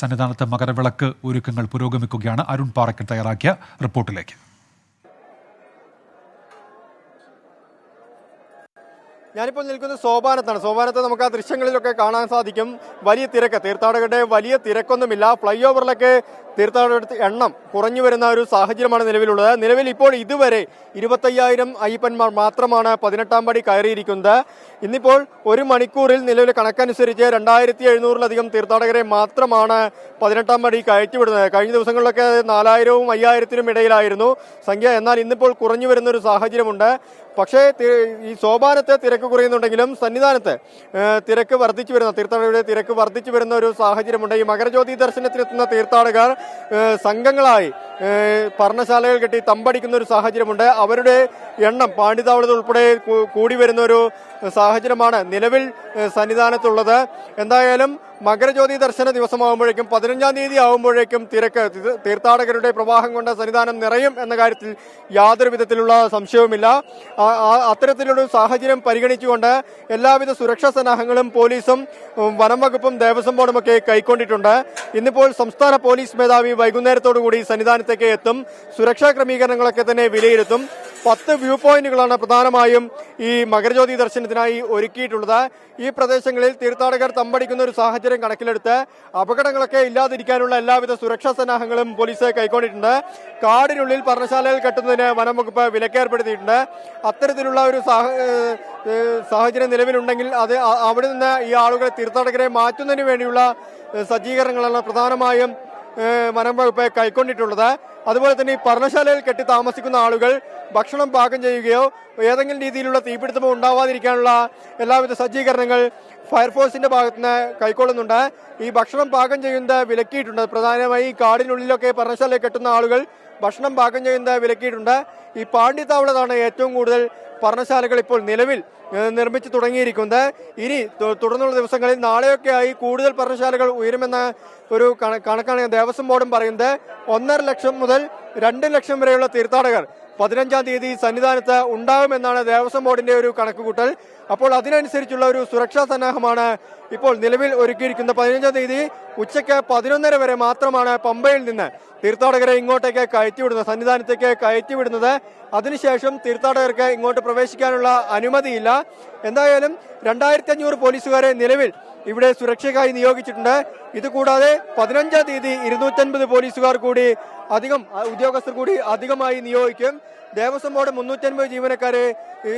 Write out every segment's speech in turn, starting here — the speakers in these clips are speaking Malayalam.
സന്നിധാനത്ത് മകരവിളക്ക് ഒരുക്കങ്ങൾ പുരോഗമിക്കുകയാണ്. അരുൺ പാറയ്ക്കൽ തയ്യാറാക്കിയ റിപ്പോർട്ടിലേക്ക്. ഞാനിപ്പോൾ നിൽക്കുന്ന സോപാനത്താണ്. സോപാനത്ത് നമുക്ക് ആ ദൃശ്യങ്ങളിലൊക്കെ കാണാൻ സാധിക്കും. വലിയ തിരക്ക്. തീർത്ഥാടകരുടെ വലിയ തിരക്കൊന്നുമില്ല. ഫ്ലൈ ഓവറിലൊക്കെ തീർത്ഥാടകരുടെ എണ്ണം കുറഞ്ഞു വരുന്ന ഒരു സാഹചര്യമാണ് നിലവിലുള്ളത്. നിലവിൽ ഇപ്പോൾ ഇതുവരെ ഇരുപത്തയ്യായിരം അയ്യപ്പന്മാർ മാത്രമാണ് പതിനെട്ടാം പടി കയറിയിരിക്കുന്നത്. ഇന്നിപ്പോൾ ഒരു മണിക്കൂറിൽ നിലവിലെ കണക്കനുസരിച്ച് രണ്ടായിരത്തി എഴുന്നൂറിലധികം തീർത്ഥാടകരെ മാത്രമാണ് പതിനെട്ടാം പടി കയറ്റിവിടുന്നത്. കഴിഞ്ഞ ദിവസങ്ങളിലൊക്കെ നാലായിരവും അയ്യായിരത്തിനും ഇടയിലായിരുന്നു സംഖ്യ. എന്നാൽ ഇന്നിപ്പോൾ കുറഞ്ഞു വരുന്ന ഒരു സാഹചര്യമുണ്ട്. പക്ഷേ ഈ സോപാനത്ത് തിരക്ക് കുറയുന്നുണ്ടെങ്കിലും സന്നിധാനത്ത് തിരക്ക് വർദ്ധിച്ചു വരുന്ന തീർത്ഥാടകരുടെ തിരക്ക് വർദ്ധിച്ചു വരുന്ന ഒരു സാഹചര്യമുണ്ട്. ഈ മകരജ്യോതി ദർശനത്തിനെത്തുന്ന തീർത്ഥാടകർ സംഘങ്ങളായി പർണശാലകൾ കെട്ടി തമ്പടിക്കുന്ന ഒരു സാഹചര്യമുണ്ട്. അവരുടെ എണ്ണം പാണ്ഡിതാവളത്തിൽ ഉൾപ്പെടെ കൂടി വരുന്ന ഒരു സാഹചര്യമാണ് നിലവിൽ സന്നിധാനത്തുള്ളത്. എന്തായാലും മകരജ്യോതി ദർശന ദിവസമാകുമ്പോഴേക്കും പതിനഞ്ചാം തീയതി ആകുമ്പോഴേക്കും തിരക്ക് തീർത്ഥാടകരുടെ പ്രവാഹം കൊണ്ട് സന്നിധാനം നിറയും എന്ന കാര്യത്തിൽ യാതൊരു വിധത്തിലുള്ള സംശയവുമില്ല. അത്തരത്തിലൊരു സാഹചര്യം പരിഗണിച്ചുകൊണ്ട് എല്ലാവിധ സുരക്ഷാ സന്നാഹങ്ങളും പോലീസും വനം വകുപ്പും ദേവസ്വം ബോർഡുമൊക്കെ കൈക്കൊണ്ടിട്ടുണ്ട്. ഇന്നിപ്പോൾ സംസ്ഥാന പോലീസ് മേധാവി വൈകുന്നേരത്തോടു കൂടി സന്നിധാനത്തേക്ക് എത്തും. സുരക്ഷാ ക്രമീകരണങ്ങളൊക്കെ തന്നെ വിലയിരുത്തും. പത്ത് വ്യൂ പോയിന്റുകളാണ് പ്രധാനമായും ഈ മകരജ്യോതി ദർശനത്തിനായി ഒരുക്കിയിട്ടുള്ളത്. ഈ പ്രദേശങ്ങളിൽ തീർത്ഥാടകർ തമ്പടിക്കുന്ന ഒരു സാഹചര്യം കണക്കിലെടുത്ത് അപകടങ്ങളൊക്കെ ഇല്ലാതിരിക്കാനുള്ള എല്ലാവിധ സുരക്ഷാ സന്നാഹങ്ങളും പോലീസ് കൈക്കൊണ്ടിട്ടുണ്ട്. കാടിനുള്ളിൽ പർണശാലകൾ കെട്ടുന്നതിന് വനം വകുപ്പ് വിലക്കേർപ്പെടുത്തിയിട്ടുണ്ട്. അത്തരത്തിലുള്ള ഒരു സാഹചര്യം നിലവിലുണ്ടെങ്കിൽ അത് അവിടെ നിന്ന് ഈ ആളുകളെ തീർത്ഥാടകരെ മാറ്റുന്നതിന് വേണ്ടിയുള്ള സജ്ജീകരണങ്ങളാണ് പ്രധാനമായും വനം വകുപ്പ് കൈക്കൊണ്ടിട്ടുള്ളത്. അതുപോലെ തന്നെ ഈ പർണശാലയിൽ കെട്ടി താമസിക്കുന്ന ആളുകൾ ഭക്ഷണം പാകം ചെയ്യുകയോ ഏതെങ്കിലും രീതിയിലുള്ള തീപിടുത്തമോ ഉണ്ടാവാതിരിക്കാനുള്ള എല്ലാവിധ സജ്ജീകരണങ്ങൾ ഫയർഫോഴ്സിന്റെ ഭാഗത്തുനിന്ന് കൈക്കൊള്ളുന്നുണ്ട്. ഈ ഭക്ഷണം പാകം ചെയ്യുന്നത് വിലക്കിയിട്ടുണ്ട്. പ്രധാനമായി കാടിനുള്ളിലൊക്കെ പർണശാലയിൽ കെട്ടുന്ന ആളുകൾ ഭക്ഷണം പാകം ചെയ്യുന്നത് വിലക്കിയിട്ടുണ്ട്. ഈ പാണ്ഡിത്താവളത്താണ് ഏറ്റവും കൂടുതൽ പർണശാലകൾ ഇപ്പോൾ നിലവിൽ നിർമ്മിച്ചു തുടങ്ങിയിരിക്കുന്നത്. ഇനി തുടർന്നുള്ള ദിവസങ്ങളിൽ നാളെയൊക്കെ ആയി കൂടുതൽ പർണശാലകൾ ഉയരുമെന്ന ഒരു കണ- കണക്കാണ് ദേവസ്വം ബോർഡും പറയുന്നത്. ഒന്നര ലക്ഷം മുതൽ രണ്ട് ലക്ഷം വരെയുള്ള തീർത്ഥാടകർ പതിനഞ്ചാം തീയതി സന്നിധാനത്ത് ഉണ്ടാകുമെന്നാണ് ദേവസ്വം ബോർഡിന്റെ ഒരു കണക്കുകൂട്ടൽ. അപ്പോൾ അതിനനുസരിച്ചുള്ള ഒരു സുരക്ഷാ സന്നാഹമാണ് ഇപ്പോൾ നിലവിൽ ഒരുക്കിയിരിക്കുന്നത്. പതിനഞ്ചാം തീയതി ഉച്ചയ്ക്ക് പതിനൊന്നര വരെ മാത്രമാണ് പമ്പയിൽ നിന്ന് തീർത്ഥാടകരെ ഇങ്ങോട്ടേക്ക് കയറ്റിവിടുന്നത് സന്നിധാനത്തേക്ക് കയറ്റിവിടുന്നത്. അതിനുശേഷം തീർത്ഥാടകർക്ക് ഇങ്ങോട്ട് പ്രവേശിക്കാനുള്ള അനുമതിയില്ല. എന്തായാലും രണ്ടായിരത്തി അഞ്ഞൂറ് പോലീസുകാരെ നിലവിൽ ഇവിടെ സുരക്ഷയ്ക്കായി നിയോഗിച്ചിട്ടുണ്ട്. ഇതുകൂടാതെ പതിനഞ്ചാം തീയതി ഇരുന്നൂറ്റൻപത് പോലീസുകാർ കൂടി അധികം ഉദ്യോഗസ്ഥർ കൂടി അധികമായി നിയോഗിക്കും. ദേവസ്വം ബോർഡ് മുന്നൂറ്റൻപത് ജീവനക്കാരെ ഈ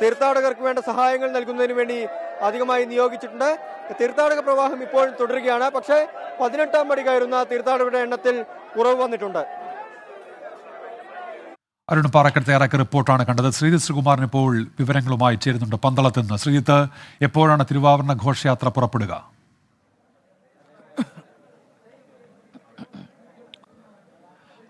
തീർത്ഥാടകർക്ക് വേണ്ട സഹായങ്ങൾ നൽകുന്നതിന് വേണ്ടി അധികമായി നിയോഗിച്ചിട്ടുണ്ട്. തീർത്ഥാടക പ്രവാഹം ഇപ്പോഴും തുടരുകയാണ്. പക്ഷേ പതിനെട്ടാം പടി കയറുന്ന തീർത്ഥാടകരുടെ എണ്ണത്തിൽ കുറവ് വന്നിട്ടുണ്ട്. അരുൺ പാറക്കൽ തയ്യാറാക്കിയ റിപ്പോർട്ടാണ് കണ്ടത്. ശ്രീജിത്ത് ശ്രീകുമാറിന് ഇപ്പോൾ വിവരങ്ങളുമായി ചേരുന്നുണ്ട് പന്തളത്ത് നിന്ന്. ശ്രീജിത്ത് എപ്പോഴാണ് തിരുവാഭരണ ഘോഷയാത്ര പുറപ്പെടുക?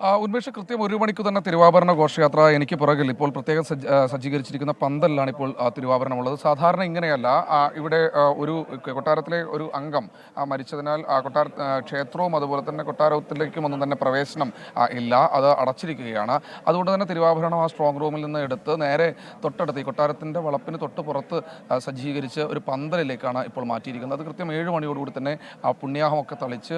ഉന്മേഷ് കൃത്യം ഒരു മണിക്ക് തന്നെ തിരുവാഭരണ ഘോഷയാത്ര എനിക്ക് പുറകിൽ. ഇപ്പോൾ പ്രത്യേകം സജ്ജ- സജ്ജീകരിച്ചിരിക്കുന്ന പന്തലിലാണ് ഇപ്പോൾ തിരുവാഭരണം തിരുവാഭരണമുള്ളത്. സാധാരണ ഇങ്ങനെയല്ല ഇവിടെ ഒരു കൊട്ടാരത്തിലെ ഒരു അംഗം മരിച്ചതിനാൽ കൊട്ടാര ക്ഷേത്രവും അതുപോലെ തന്നെ കൊട്ടാരത്തിലേക്കും ഒന്നും തന്നെ പ്രവേശനം ഇല്ല. അത് അടച്ചിരിക്കുകയാണ്. അതുകൊണ്ട് തന്നെ തിരുവാഭരണം ആ സ്ട്രോങ് റൂമിൽ നിന്ന് എടുത്ത് നേരെ തൊട്ടടുത്ത് ഈ കൊട്ടാരത്തിന്റെ വളപ്പിന് തൊട്ട് പുറത്ത് സജ്ജീകരിച്ച് ഒരു പന്തലിലേക്കാണ് ഇപ്പോൾ മാറ്റിയിരിക്കുന്നത്. അത് കൃത്യം ഏഴ് മണിയോടുകൂടി തന്നെ ആ പുണ്യാഹമൊക്കെ തളിച്ച്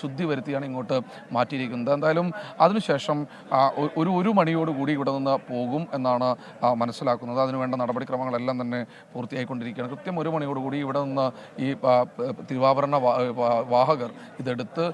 ശുദ്ധി വരുത്തിയാണ് ഇങ്ങോട്ട് മാറ്റിയിരിക്കുന്നത്. എന്തായാലും അതിനുശേഷം ആ, ഒരു ഒരു മണിയോടുകൂടി ഇവിടെ നിന്ന് പോകും എന്നാണ് മനസ്സിലാക്കുന്നത്. അതിനുവേണ്ട നടപടിക്രമങ്ങളെല്ലാം തന്നെ പൂർത്തിയായിക്കൊണ്ടിരിക്കുകയാണ്. കൃത്യം ഒരു മണിയോടുകൂടി ഇവിടെ നിന്ന് ഈ തിരുവാഭരണ വാഹകർ ഇതെടുത്ത്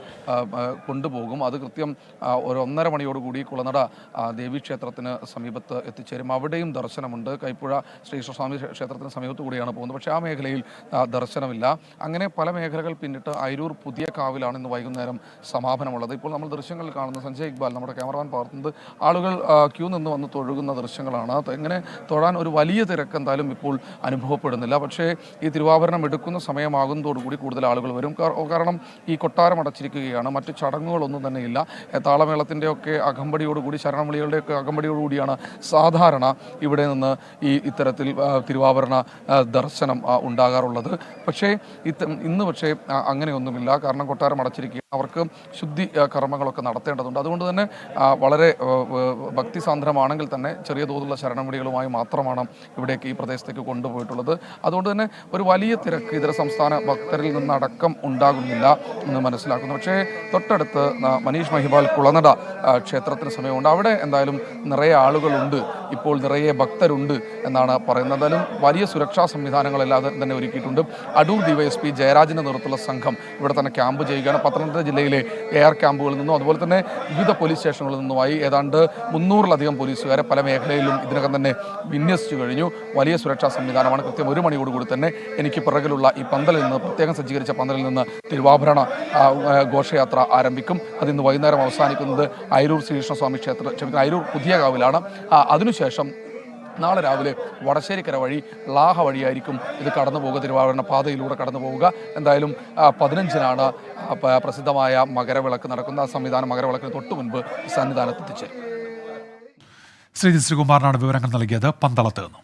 കൊണ്ടുപോകും. അത് കൃത്യം ഒരു ഒന്നര മണിയോടുകൂടി കുളനട ദേവീക്ഷേത്രത്തിന് സമീപത്ത് എത്തിച്ചേരും. അവിടെയും ദർശനമുണ്ട്. കൈപ്പുഴ ശ്രീകൃഷ്ണസ്വാമി ക്ഷേ- ക്ഷേത്രത്തിന് സമീപത്ത് കൂടിയാണ് പോകുന്നത്. പക്ഷേ ആ മേഖലയിൽ ദർശനമില്ല. അങ്ങനെ പല മേഖലകൾ പിന്നിട്ട് അയിരൂർ പുതിയ കാവിലാണ് ഇന്ന് വൈകുന്നേരം സമാപനമുള്ളത്. ഇപ്പോൾ നമ്മൾ ദൃശ്യങ്ങൾ കാണുന്ന സഞ്ജയ് ഇക്ബാൽ നമ്മുടെ ക്യാമറമാൻ പകർത്തുന്നത് ആളുകൾ ക്യൂ നിന്ന് വന്ന് തൊഴുകുന്ന ദൃശ്യങ്ങളാണ്. അതെങ്ങനെ തൊഴാൻ ഒരു വലിയ തിരക്ക് എന്തായാലും ഇപ്പോൾ അനുഭവപ്പെടുന്നില്ല. പക്ഷേ ഈ തിരുവാഭരണം എടുക്കുന്ന സമയമാകുന്നതോടുകൂടി കൂടുതൽ ആളുകൾ വരും. കാരണം ഈ കൊട്ടാരം അടച്ചിരിക്കുകയാണ്. മറ്റ് ചടങ്ങുകളൊന്നും തന്നെ ഇല്ല. താളമേളത്തിന്റെയൊക്കെ അകമ്പടിയോടുകൂടി ശരണവിളികളുടെ ഒക്കെ അകമ്പടിയോടുകൂടിയാണ് സാധാരണ ഇവിടെ നിന്ന് ഈ ഇത്തരത്തിൽ തിരുവാഭരണ ദർശനം ഉണ്ടാകാറുള്ളത്. പക്ഷേ ഇന്ന് പക്ഷേ അങ്ങനെയൊന്നുമില്ല. കാരണം കൊട്ടാരം അടച്ചിരിക്കുക അവർക്ക് ശുദ്ധി കർമ്മങ്ങളൊക്കെ നടത്തേണ്ടതുണ്ട്. മനസ്സിലാക്കേണ്ടതുണ്ട് അതുകൊണ്ട് തന്നെ വളരെ ഭക്തിസാന്ദ്രമാണെങ്കിൽ തന്നെ ചെറിയ തോതിലുള്ള ശരണവിളികളുമായി മാത്രമാണ് ഇവിടേക്ക് ഈ പ്രദേശത്തേക്ക് കൊണ്ടുപോയിട്ടുള്ളത്. അതുകൊണ്ട് തന്നെ ഒരു വലിയ തിരക്ക് ഇതര സംസ്ഥാന ഭക്തരിൽ നിന്നടക്കം ഉണ്ടാകുന്നില്ല എന്ന് മനസ്സിലാക്കുന്നു. പക്ഷേ തൊട്ടടുത്ത് മനീഷ് മഹിബാൽ കുളനട ക്ഷേത്രത്തിന് സമയമുണ്ട്. അവിടെ എന്തായാലും നിറയെ ആളുകളുണ്ട്. ഇപ്പോൾ നിറയെ ഭക്തരുണ്ട് എന്നാണ് പറയുന്നത്. എന്തായാലും വലിയ സുരക്ഷാ സംവിധാനങ്ങളെല്ലാം തന്നെ ഒരുക്കിയിട്ടുണ്ട്. അടൂർ ഡിവൈഎസ്പി ജയരാജിന്റെ നേതൃത്വത്തിലുള്ള സംഘം ഇവിടെ തന്നെ ക്യാമ്പ് ചെയ്യുകയാണ്. പത്തനംതിട്ട ജില്ലയിലെ എയർ ക്യാമ്പുകളിൽ നിന്നും അതുപോലെ തന്നെ വിവിധ പോലീസ് സ്റ്റേഷനുകളിൽ നിന്നുമായി ഏതാണ്ട് മുന്നൂറിലധികം പോലീസുകാരെ പല മേഖലയിലും ഇതിനകം തന്നെ വിന്യസിച്ചു കഴിഞ്ഞു. വലിയ സുരക്ഷാ സംവിധാനമാണ്. കൃത്യം ഒരു മണിയോടുകൂടി തന്നെ എനിക്ക് പിറകിലുള്ള ഈ പന്തലിൽ നിന്ന് പ്രത്യേകം സജ്ജീകരിച്ച പന്തലിൽ നിന്ന് തിരുവാഭരണ ഘോഷയാത്ര ആരംഭിക്കും. അത് ഇന്ന് വൈകുന്നേരം അവസാനിക്കുന്നത് അയരൂർ ശ്രീകൃഷ്ണസ്വാമി ക്ഷേത്ര ക്ഷമിക്കുന്ന അയരൂർ പുതിയ കാവിലാണ്. അതിനുശേഷം നാളെ രാവിലെ വടശ്ശേരിക്കര വഴി ലാഹ വഴിയായിരിക്കും ഇത് കടന്നു പോകുക. തിരുവാഭരണ പാതയിലൂടെ കടന്നു പോവുക എന്തായാലും പതിനഞ്ചിനാണ് പ്രസിദ്ധമായ മകരവിളക്ക് നടക്കുന്ന സംവിധാനം മകരവിളക്കിന് തൊട്ടു മുൻപ് സന്നിധാനത്ത് എത്തിച്ചേരും ശ്രീജിത് ശ്രീകുമാറിനാണ് വിവരങ്ങൾ നൽകിയത്. പന്തളത്ത് നിന്നും.